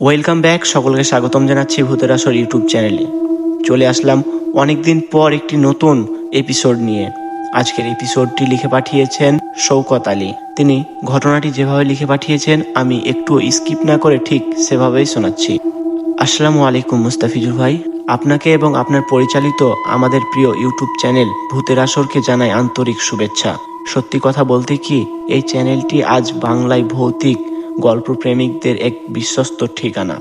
Welcome back সকলকে স্বাগতম জানাচ্ছি ভূতেরাসর ইউটিউব চ্যানেলে চলে আসলাম অনেকদিন পর একটি নতুন এপিসোড নিয়ে। আজকের এপিসোডটি লিখে পাঠিয়েছেন শৌকত আলী। তিনি ঘটনাটি যেভাবে লিখে পাঠিয়েছেন, আমি একটু স্কিপ না করে ঠিক সেভাবেই শোনাচ্ছি। আসসালামু আলাইকুম মুস্তাফিজুর ভাই। আপনাকে এবং আপনার পরিচালিত আমাদের প্রিয় ইউটিউব চ্যানেল ভূতের আসরকে জানাই আন্তরিক শুভেচ্ছা। সত্যি কথা বলতে কি, এই চ্যানেলটি আজ বাংলায় ভৌতিক গল্প প্রেমিকদের এক বিশ্বস্ত ঠিকানা।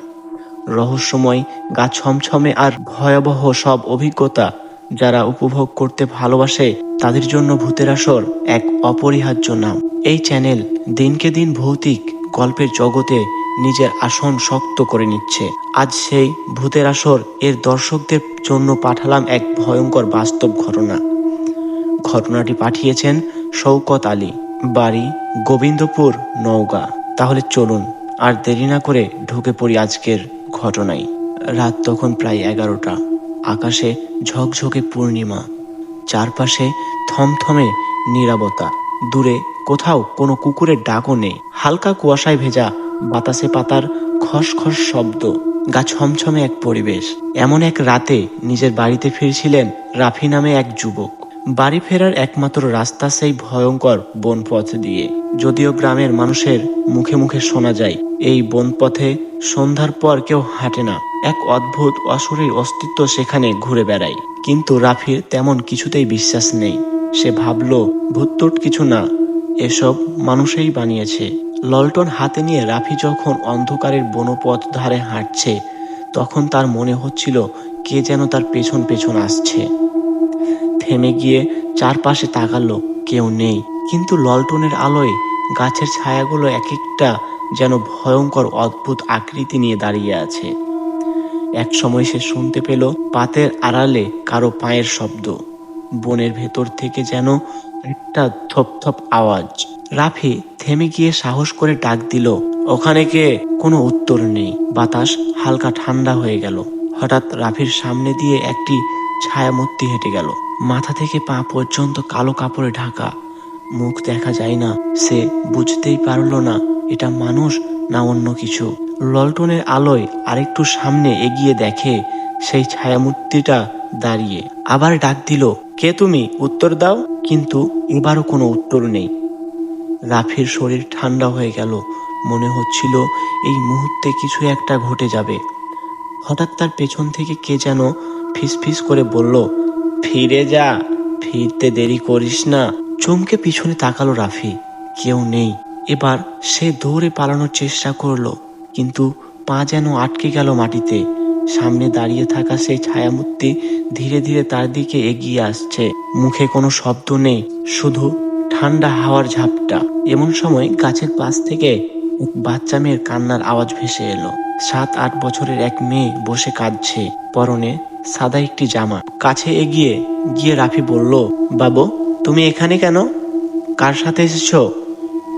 রহস্যময়, গা ছমছমে আর ভয়াবহ সব অভিজ্ঞতা যারা উপভোগ করতে ভালোবাসে, তাদের জন্য ভূতের আসর এক অপরিহার্য নাম। এই চ্যানেল দিনকে দিন ভৌতিক গল্পের জগতে নিজের আসন শক্ত করে নিচ্ছে। আজ সেই ভূতের আসর এর দর্শকদের জন্য পাঠালাম এক ভয়ঙ্কর বাস্তব ঘটনা। ঘটনাটি পাঠিয়েছেন শৌকত আলী, বাড়ি গোবিন্দপুর, নওগাঁ। তাহলে চলুন, আর দেরি না করে ঢুকে পড়ি আজকের ঘটনায়। রাত তখন প্রায় এগারোটা। আকাশে ঝকঝকে পূর্ণিমা। চারপাশে থমথমে নীরবতা। দূরে কোথাও কোনো কুকুরের ডাকও নেই। হালকা কুয়াশায় ভেজা বাতাসে পাতার খসখস শব্দ। গা ছমছমে এক পরিবেশ। এমন এক রাতে নিজের বাড়িতে ফিরছিলেন রাফি নামে এক যুবক। বাড়ি ফেরার একমাত্র রাস্তা সেই ভয়ঙ্কর বনপথ দিয়ে। যদিও গ্রামের মানুষের মুখে মুখে শোনা যায়, এই বনপথে সন্ধ্যার পর কেউ হাঁটে না। এক অদ্ভুত অশরীর অস্তিত্ব সেখানে ঘুরে বেড়ায়। কিন্তু রাফির তেমন কিছুতেই বিশ্বাস নেই। সে ভাবল ভূতটুট কিছু না, এসব মানুষই বানিয়েছে। লল্টন হাতে নিয়ে রাফি যখন অন্ধকারের বনপথ ধারে হাঁটছে, তখন তার মনে হচ্ছিল, কে যেন তার পেছন পেছন আসছে? থেমে গিয়ে চারপাশে তাকালো কেউ নেই। কিন্তু লল্টনের আলোয় গাছের ছায়াগুলো এক একটা যেন ভয়ঙ্কর অদ্ভুত আকৃতি নিয়ে দাঁড়িয়ে আছে। এক সময় সে শুনতে পেল পাতের আড়ালে কারও পায়ের শব্দ। বনের ভেতর থেকে যেন একটা থপ থপ আওয়াজ। রাফি থেমে গিয়ে সাহস করে ডাক দিল, ওখানে কে? কোনো উত্তর নেই। বাতাস হালকা ঠান্ডা হয়ে গেল। হঠাৎ রাফির সামনে দিয়ে একটি ছায়ামূর্তি হেঁটে গেল। মাথা থেকে পা পর্যন্ত কালো কাপড়ে ঢাকা। মুখ দেখা যায় না, সে বুঝতেই পারল না, এটা মানুষ না অন্য কিছু। লল্টনের আলোয় আরেকটু সামনে এগিয়ে দেখে সেই ছায়ামূর্তিটা দাঁড়িয়ে। আবার ডাক দিল, কে তুমি? উত্তর দাও। কিন্তু এবারও কোনো উত্তর নেই। রাফির শরীর ঠান্ডা হয়ে গেল। মনে হচ্ছিল এই মুহূর্তে কিছু একটা ঘটে যাবে। হঠাৎ তার পেছন থেকে কে যেন ফিসফিস করে বলল, ফিরে যা, ফিরতে দেরি করিস না। চমকে পিছনে তাকালো রাফি, কেউ নেই। এবার সে দৌড়ে পালানোর চেষ্টা করল, কিন্তু পা যেন আটকে গেল মাটিতে। সামনে দাঁড়িয়ে থাকা সেই ছায়ামূর্তি ধীরে ধীরে তার দিকে এগিয়ে আসছে। মুখে কোনো শব্দ নেই, শুধু ঠান্ডা হাওয়ার ঝাপটা। এমন সময় গাছের পাশ থেকে বাচ্চা মেয়ের কান্নার আওয়াজ ভেসে এলো। সাত আট বছরের এক মেয়ে বসে কাঁদছে। পরনে সাদা একটি জামা। কাছে এগিয়ে গিয়ে রাফি বলল, বাবু, তুমি এখানে কেন? কার সাথে এসেছ?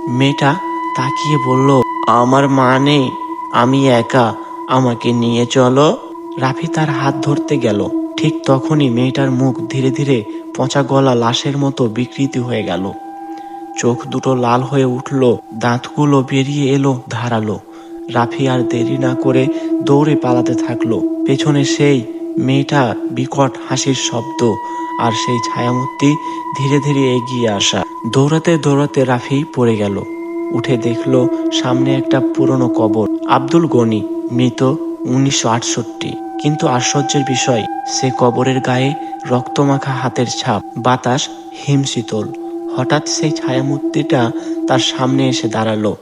মেয়েটা তাকিয়ে বলল, আমার মা নেই, আমি একা, আমাকে নিয়ে চলো। রাফি তার হাত ধরতে গেল। ঠিক তখনই মেয়েটার মুখ ধীরে ধীরে পচা গলা লাশের মতো বিকৃতি হয়ে গেল। চোখ দুটো লাল হয়ে উঠল, দাঁতগুলো বেরিয়ে এলো ধারালো। রাফি আর দেরি না করে দৌড়ে পালাতে থাকল। পেছনে সেই মেয়েটা বিকট হাসির শব্দ আর সেই ছায়ামূর্তি ধীরে ধীরে এগিয়ে আসা। দৌড়াতে দৌড়াতে রাফি পড়ে গেল। উঠে দেখল সামনে একটা পুরনো কবর। আব্দুল গনি, মৃত উনিশশো আটষট্টি। কিন্তু আশ্চর্যের বিষয়, সে কবরের গায়ে রক্তমাখা হাতের ছাপ, বাতাস হিমশীতল। হঠাৎ সেই ছায়ামূর্তিটা তার সামনে এসে দাঁড়াল।